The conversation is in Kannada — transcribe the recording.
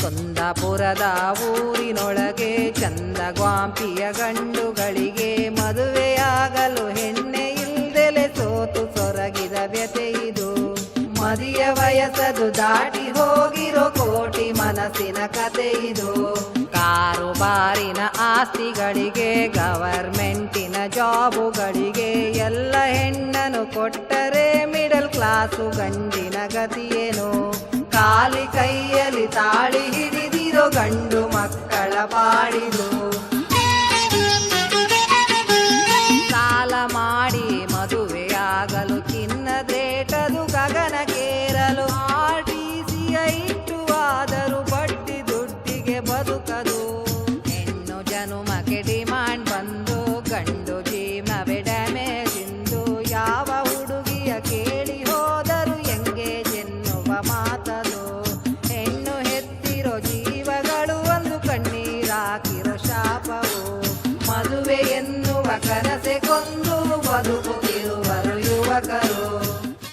ಕುಂದಾಪುರದ ಊರಿನೊಳಗೆ ಚಂದ ಗ್ವಾಂಪಿಯ ಗಂಡುಗಳಿಗೆ ಮದುವೆಯಾಗಲು ಹೆಣ್ಣೆ ಇಲ್ದೆಲೆ ಸೋತು ಸೊರಗಿದ ವ್ಯತೆ ಇದು. ಮದಿಯ ವಯಸ್ಸದು ದಾಟಿ ಹೋಗಿರೋ ಕೋಟಿ ಮನಸ್ಸಿನ ಕತೆ ಇದು. ಕಾರುಬಾರಿನ ಆಸ್ತಿಗಳಿಗೆ, ಗವರ್ಮೆಂಟಿನ ಜಾಬುಗಳಿಗೆ ಎಲ್ಲ ಹೆಣ್ಣನ್ನು ಕೊಟ್ಟರೆ ಮಿಡಲ್ ಕ್ಲಾಸು ಗಂಡಿನ ಗತಿಯೇನು? ಕಾಲಿ ಕೈಯಲ್ಲಿ ತಾಳಿ ಹಿಡಿದಿರೋ ಗಂಡು ಮಕ್ಕಳ ಪಾಡಿದು. ಸಾಲ ಮಾಡಿ ಮದುವೆಯಾಗಲು ಚಿನ್ನದೇಟದು ಕೇರಲು ಆರ್ ಟಿ ಸಿಯ ಆದರೂ ಬಡ್ಡಿ ದುಡ್ಡಿಗೆ ಬದುಕದು. ಹೆಣ್ಣು ಜನುಮಕ್ಕೆ ಡಿಮಾಂಡ್ ಬಂದು ಗಂಡು ಜೀಮ ಬೆಡಮೆ ಇಂದು ಯಾವ ಹುಡುಗಿಯ ಕೇಳಿ ಹೋದರು ಎಂಗೇಜ್ ಎನ್ನುವ ಮಾತದು. ಮದುವೆ ಎನ್ನುವ ಕನಸೆ